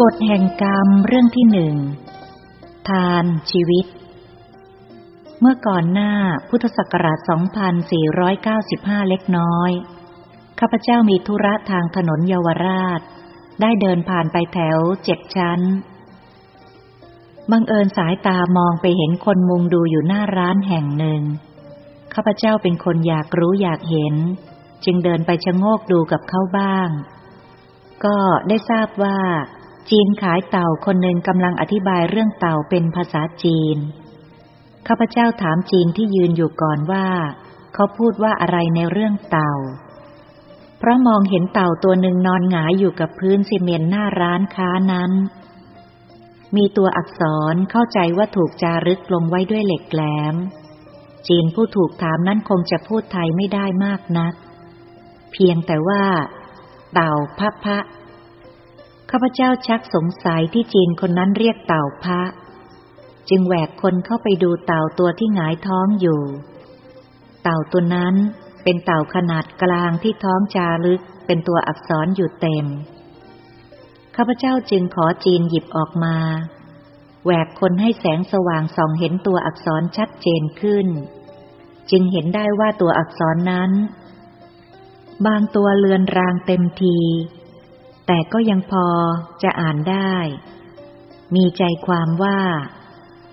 กฎแห่งกรรมเรื่องที่หนึ่ง ทานชีวิต เมื่อก่อนหน้าพุทธศักราช 2495 เล็กน้อย ข้าพเจ้ามีธุระทางถนนเยาวราช ได้เดินผ่านไปแถวเจ็ดชั้น บังเอิญสายตามองไปเห็นคนมุงดูอยู่หน้าร้านแห่งหนึ่ง ข้าพเจ้าเป็นคนอยากรู้อยากเห็น จึงเดินไปชะโงกดูกับเขาบ้าง ก็ได้ทราบว่า จีนขายเต่าคนหนึ่งกำลังอธิบายเรื่องเต่าเป็นภาษาจีน ข้าพเจ้าถามจีนที่ยืนอยู่ก่อนว่า เขาพูดว่าอะไรในเรื่องเต่า เพราะมองเห็นเต่าตัวหนึ่งนอนหงายอยู่กับพื้นซีเมนต์หน้าร้านค้านั้น มีตัวอักษรเข้าใจว่าถูกจารึกลงไว้ด้วยเหล็กแหลม จีนผู้ถูกถามนั้นคงจะพูดไทยไม่ได้มากนัก เพียงแต่ว่า เต่าพะพะ ข้าพเจ้าชักสงสัยที่จีนคนนั้นเรียกเต่าพระ จึงแหวกคนเข้าไปดูเต่าตัวที่หงายท้องอยู่ เต่าตัวนั้นเป็นเต่าขนาดกลางที่ท้องจารึกเป็นตัวอักษรอยู่เต็ม ข้าพเจ้าจึงขอจีนหยิบออกมา แหวกคนให้แสงสว่างส่องเห็นตัวอักษรชัดเจนขึ้น จึงเห็นได้ว่าตัวอักษรนั้น บางตัวเลือนรางเต็มที แต่ก็ยังพอจะอ่านได้ มีใจความว่า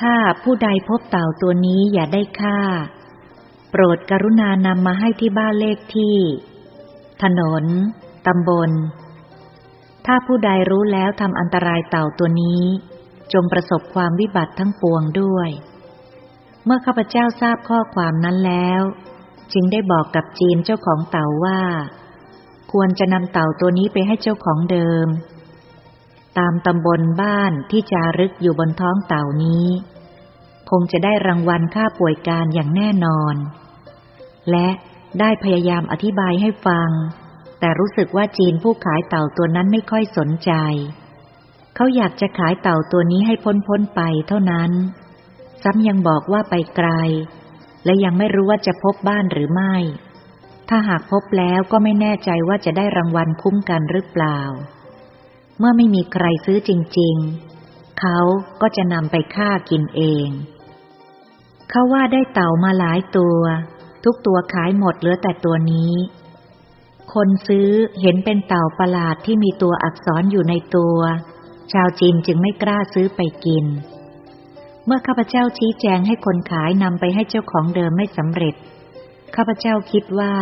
ถ้าผู้ใดพบเต่าตัวนี้อย่าได้ฆ่า โปรดกรุณานำมาให้ที่บ้านเลขที่ ถนน ตำบล ถ้าผู้ใดรู้แล้วทำอันตรายเต่าตัวนี้ จงประสบความวิบัติทั้งปวงด้วย เมื่อข้าพเจ้าทราบข้อความนั้นแล้ว จึงได้บอกกับจีนเจ้าของเต่าว่า ควรจะนำเต่าตัวนี้ไปให้เจ้าของเดิม ตามตำบลบ้านที่จารึกอยู่บนท้องเต่านี้ คงจะได้รางวัลค่าป่วยการอย่างแน่นอน และได้พยายามอธิบายให้ฟัง แต่รู้สึกว่าจีนผู้ขายเต่าตัวนั้นไม่ค่อยสนใจ เขาอยากจะขายเต่าตัวนี้ให้พ้นพ้นไปเท่านั้น ซ้ำยังบอกว่าไปไกล และยังไม่รู้ว่าจะพบบ้านหรือไม่ ถ้าหากพบแล้วก็ไม่แน่ใจว่าจะได้รางวัลคุ้มกันหรือเปล่า เมื่อไม่มีใครซื้อจริง ๆ เขาก็จะนำไปฆ่ากินเอง เขาว่าได้เต่ามาหลายตัว ทุกตัวขายหมดเหลือแต่ตัวนี้ คนซื้อเห็นเป็นเต่าประหลาดที่มีตัวอักษรอยู่ในตัว ชาวจีนจึงไม่กล้าซื้อไปกิน เมื่อข้าพเจ้าชี้แจงให้คนขายนำไปให้เจ้าของเดิมไม่สำเร็จ ข้าพเจ้าคิดว่า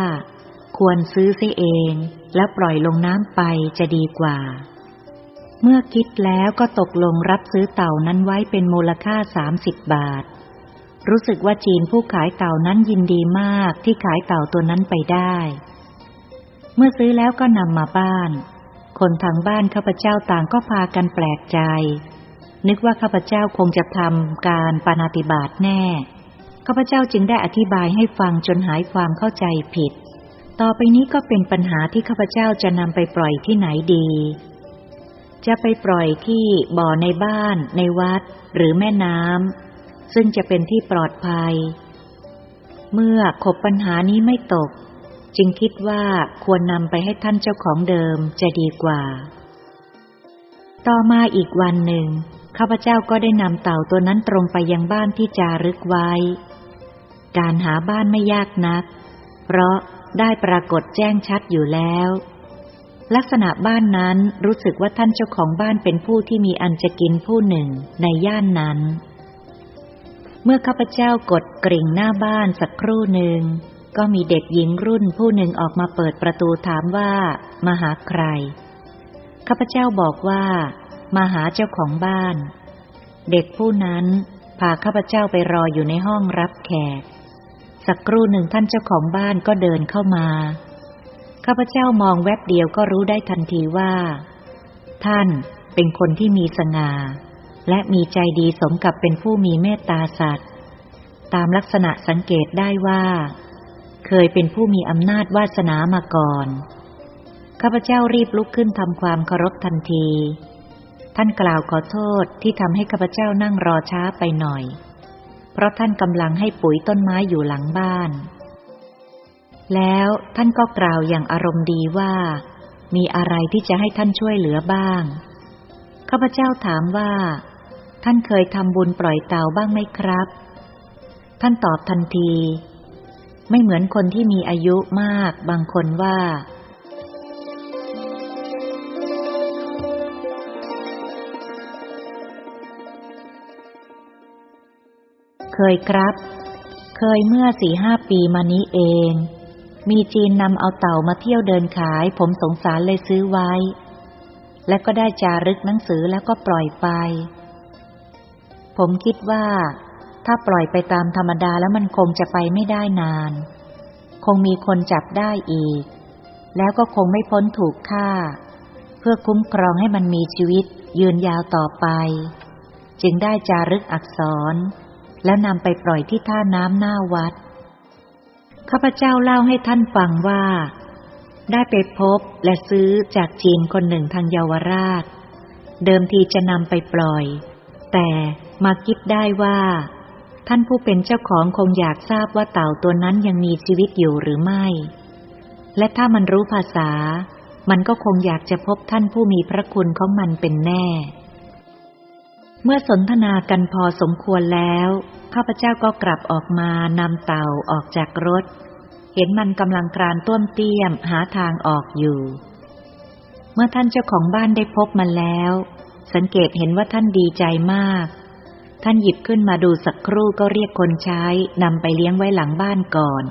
ควรซื้อเสียเองแล้วปล่อยลงน้ำไปจะดีกว่า เมื่อคิดแล้วก็ตกลงรับซื้อเต่านั้นไว้เป็นมูลค่าสามสิบบาท รู้สึกว่าจีนผู้ขายเต่านั้นยินดีมากที่ขายเต่าตัวนั้นไปได้ เมื่อซื้อแล้วก็นำมาบ้าน คนทางบ้านข้าพเจ้าต่างก็พากันแปลกใจ นึกว่าข้าพเจ้าคงจะทำการปานาติบาตแน่ ข้าพเจ้าจึงได้อธิบายให้ฟังจนหายความเข้าใจผิด ต่อไปนี้ก็เป็นปัญหาที่ข้าพเจ้าจะนำไปปล่อยที่ไหนดี จะไปปล่อยที่บ่อในบ้าน ในวัด หรือแม่น้ำซึ่งจะเป็นที่ปลอดภัย เมื่อขบปัญหานี้ไม่ตก จึงคิดว่าควรนำไปให้ท่านเจ้าของเดิมจะดีกว่า ต่อมาอีกวันหนึ่งข้าพเจ้าก็ได้นำเต่าตัวนั้นตรงไปยังบ้านที่จารึกไว้ การหาบ้านไม่ยากนัก เพราะได้ปรากฏแจ้งชัดอยู่แล้ว ลักษณะบ้านนั้นรู้สึกว่าท่านเจ้าของบ้านเป็นผู้ที่มีอันจะกินผู้หนึ่งในย่านนั้น เมื่อข้าพเจ้ากดกริ่งหน้าบ้านสักครู่หนึ่ง ก็มีเด็กหญิงรุ่นผู้หนึ่งออกมาเปิดประตูถามว่า มาหาใคร ข้าพเจ้าบอกว่า มาหาเจ้าของบ้าน เด็กผู้นั้นพาข้าพเจ้าไปรออยู่ในห้องรับแขก สักครู่หนึ่งท่านเจ้าของบ้านก็เดินเข้ามา ข้าพเจ้ามองแวบเดียวก็รู้ได้ทันทีว่า ท่านเป็นคนที่มีสง่า และมีใจดีสมกับเป็นผู้มีเมตตาสัตว์ ตามลักษณะสังเกตได้ว่า เคยเป็นผู้มีอำนาจวาสนามาก่อน ข้าพเจ้ารีบลุกขึ้นทำความเคารพทันที ท่านกล่าวขอโทษที่ทำให้ข้าพเจ้านั่งรอช้าไปหน่อย เพราะท่านกำลังให้ปุ๋ยต้นไม้อยู่หลังบ้าน แล้วท่านก็กล่าวอย่างอารมณ์ดีว่า มีอะไรที่จะให้ท่านช่วยเหลือบ้าง ข้าพเจ้าถามว่า ท่านเคยทำบุญปล่อยเต่าบ้างไหมครับ ท่านตอบทันที ไม่เหมือนคนที่มีอายุมากบางคนว่า เคยครับ เคยเมื่อสี่ห้าปีมานี้เอง มีจีนนำเอาเต่ามาเที่ยวเดินขาย ผมสงสารเลยซื้อไว้ และก็ได้จารึกหนังสือแล้วก็ปล่อยไป ผมคิดว่า ถ้าปล่อยไปตามธรรมดาแล้วมันคงจะไปไม่ได้นาน คงมีคนจับได้อีก แล้วก็คงไม่พ้นถูกฆ่า เพื่อคุ้มครองให้มันมีชีวิตยืนยาวต่อไป จึงได้จารึกอักษร แล้วนำไปปล่อยที่ท่าน้ำหน้าวัด ข้าพเจ้าเล่าให้ท่านฟังว่า ได้ไปพบและซื้อจากจีนคนหนึ่งทางเยาวราช เดิมทีจะนำไปปล่อย แต่มาคิดได้ว่า ท่านผู้เป็นเจ้าของคงอยากทราบว่าเต่าตัวนั้นยังมีชีวิตอยู่หรือไม่ และถ้ามันรู้ภาษา มันก็คงอยากจะพบท่านผู้มีพระคุณของมันเป็นแน่ เมื่อสนทนากันพอสมควรแล้วข้าพเจ้าก็กลับออกมานำเต่าออกจากรถ เห็นมันกำลังกรานต้วมเตี้ยมหาทางออกอยู่ เมื่อท่านเจ้าของบ้านได้พบมันแล้ว สังเกตเห็นว่าท่านดีใจมาก ท่านหยิบขึ้นมาดูสักครู่ก็เรียกคนใช้นำไปเลี้ยงไว้หลังบ้านก่อน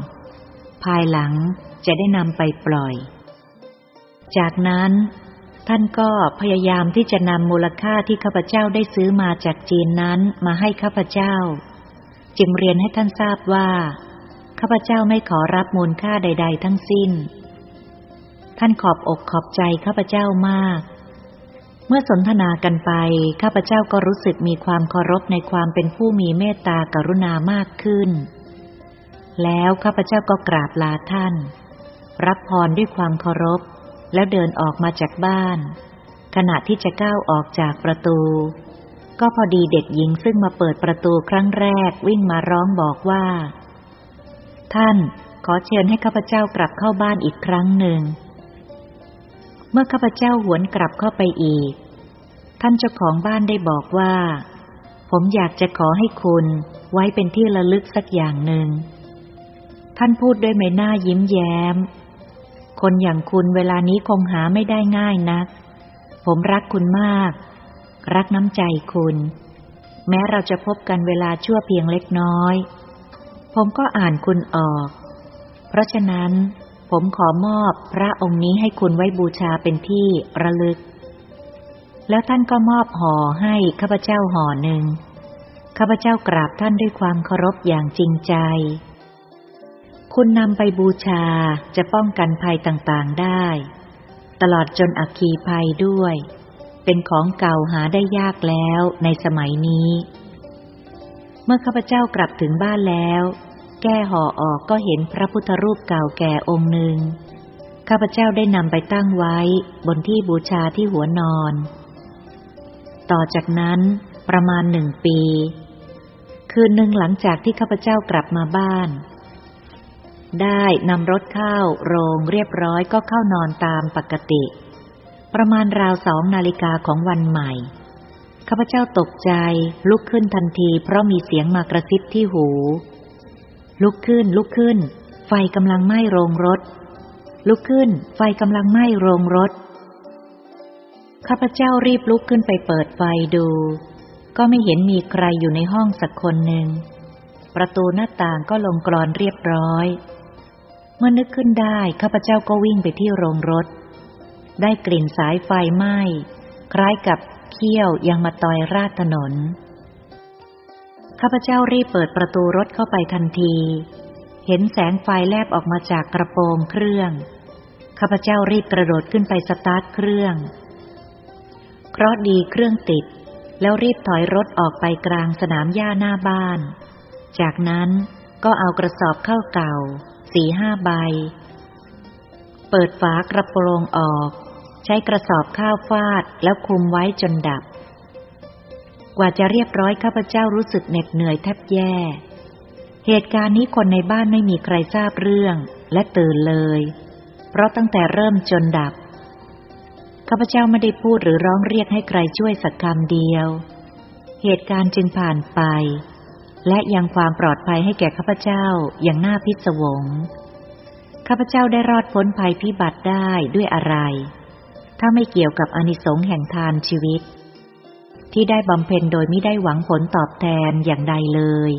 ภายหลังจะได้นำไปปล่อย จากนั้น ท่านก็พยายามที่จะนำมูลค่าที่ข้าพเจ้าได้ซื้อมาจากจีนนั้นมาให้ข้าพเจ้า จึงเรียนให้ท่านทราบว่าข้าพเจ้าไม่ขอรับมูลค่าใด ๆ ทั้งสิ้น ท่านขอบอกขอบใจข้าพเจ้ามาก เมื่อสนทนากันไปข้าพเจ้าก็รู้สึกมีความเคารพในความเป็นผู้มีเมตตากรุณามากขึ้น แล้วข้าพเจ้าก็กราบลาท่าน รับพรด้วยความเคารพ แล้วเดินออกมาจากบ้าน ขณะที่จะก้าวออกจากประตู ก็พอดีเด็กหญิงซึ่งมาเปิดประตูครั้งแรกวิ่งมาร้องบอกว่า ท่านขอเชิญให้ข้าพเจ้ากลับเข้าบ้านอีกครั้งหนึ่ง เมื่อข้าพเจ้าหวนกลับเข้าไปอีก ท่านเจ้าของบ้านได้บอกว่า ผมอยากจะขอให้คุณไว้เป็นที่ระลึกสักอย่างหนึ่ง ท่านพูดด้วยใบหน้ายิ้มแย้ม คนอย่างคุณเวลานี้คงหาไม่ได้ง่ายนัก ผมรักคุณมาก รักน้ำใจคุณ แม้เราจะพบกันเวลาชั่วเพียงเล็กน้อย ผมก็อ่านคุณออก เพราะฉะนั้น ผมขอมอบพระองค์นี้ให้คุณไว้บูชาเป็นที่ระลึก แล้วท่านก็มอบห่อให้ข้าพเจ้าห่อหนึ่งข้าพเจ้ากราบท่านด้วยความเคารพอย่างจริงใจ คุณนำไปบูชาจะป้องกันภัยต่างๆได้ ตลอดจนอัคคีภัยด้วย เป็นของเก่าหาได้ยากแล้วในสมัยนี้ เมื่อข้าพเจ้ากลับถึงบ้านแล้ว แก้ห่อออกก็เห็นพระพุทธรูปเก่าแก่องค์หนึ่งข้าพเจ้าได้นำไปตั้งไว้บนที่บูชาที่หัวนอน ต่อจากนั้นประมาณหนึ่งปี คืนหนึ่งหลังจากที่ข้าพเจ้ากลับมาบ้าน ได้นำรถเข้าโรงเรียบร้อยก็เข้านอนตามปกติ ประมาณราวสองนาฬิกาของวันใหม่ ข้าพเจ้าตกใจลุกขึ้นทันทีเพราะมีเสียงมากระซิบที่หู ลุกขึ้นลุกขึ้น ไฟกำลังไหม้โรงรถ ลุกขึ้น ไฟกำลังไหม้โรงรถ ข้าพเจ้ารีบลุกขึ้นไปเปิดไฟดู ก็ไม่เห็นมีใครอยู่ในห้องสักคนหนึ่งประตูหน้าต่างก็ลงกรอนเรียบร้อย เมื่อนึกขึ้นได้ข้าพเจ้าก็วิ่งไปที่โรงรถ ได้กลิ่นสายไฟไหม้คล้ายกับเขี้ยวยังมาตอยราดถนน ข้าพเจ้ารีบเปิดประตูรถเข้าไปทันที เห็นแสงไฟแลบออกมาจากกระโปรงเครื่อง ข้าพเจ้ารีบกระโดดขึ้นไปสตาร์ทเครื่องเคราะดีเครื่องติด แล้วรีบถอยรถออกไปกลางสนามหญ้าหน้าบ้าน จากนั้นก็เอากระสอบข้าวเก่า สี่ห้าใบ เปิดฝากระโปรงออก ใช้กระสอบข้าวฟาดแล้วคลุมไว้จนดับ กว่าจะเรียบร้อยข้าพเจ้ารู้สึกเหน็ดเหนื่อยแทบแย่ เหตุการณ์นี้คนในบ้านไม่มีใครทราบเรื่องและตื่นเลย เพราะตั้งแต่เริ่มจนดับข้าพเจ้าไม่ได้พูดหรือร้องเรียกให้ใครช่วยสักคำเดียว เหตุการณ์จึงผ่านไป และยังความปลอดภัยให้แก่ข้าพเจ้าอย่างน่าพิศวง ข้าพเจ้าได้รอดพ้นภัยพิบัติได้ด้วยอะไร ถ้าไม่เกี่ยวกับอนิสงส์แห่งทานชีวิต ที่ได้บำเพ็ญโดยไม่ได้หวังผลตอบแทนอย่างใดเลย